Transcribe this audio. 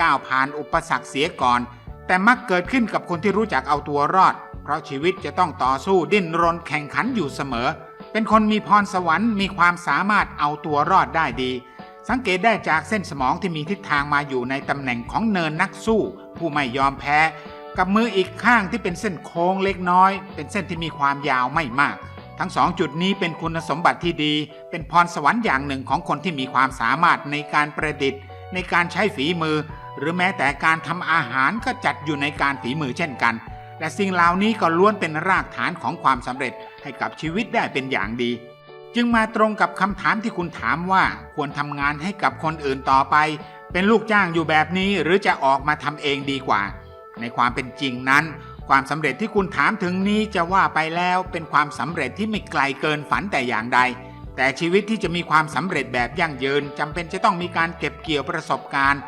ก้าวผ่านอุปสรรคเสียก่อน แต่มักเกิดขึ้นกับคนที่รู้จักเอาตัวรอด เพราะชีวิตจะต้องต่อสู้ดิ้นรนแข่งขันอยู่เสมอ เป็นคนมีพรสวรรค์มีความสามารถเอาตัวรอดได้ดี สังเกตได้จากเส้นสมองที่มีทิศทางมาอยู่ในตำแหน่งของเนินนักสู้ ผู้ไม่ยอมแพ้ กับมืออีกข้างที่เป็นเส้นโค้งเล็กน้อย เป็นเส้นที่มีความยาวไม่มากทั้งสองจุดนี้เป็นคุณสมบัติที่ดี เป็นพรสวรรค์อย่างหนึ่งของคนที่มีความสามารถในการประดิษฐ์ ในการใช้ฝีมือ หรือแม้แต่การทำอาหารก็จัดอยู่ในการฝีมือเช่นกัน และสิ่งเหล่านี้ก็ล้วนเป็นรากฐานของความสำเร็จให้กับชีวิตได้เป็นอย่างดี จึงมาตรงกับคำถามที่คุณถามว่าควรทำงานให้กับคนอื่นต่อไป เป็นลูกจ้างอยู่แบบนี้หรือจะออกมาทำเองดีกว่า ในความเป็นจริงนั้น ความสำเร็จที่คุณถามถึงนี้จะว่าไปแล้วเป็นความสำเร็จที่ไม่ไกลเกินฝันแต่อย่างใดแต่ชีวิตที่จะมีความสำเร็จแบบยั่งยืนจำเป็นจะต้องมีการเก็บเกี่ยวประสบการณ์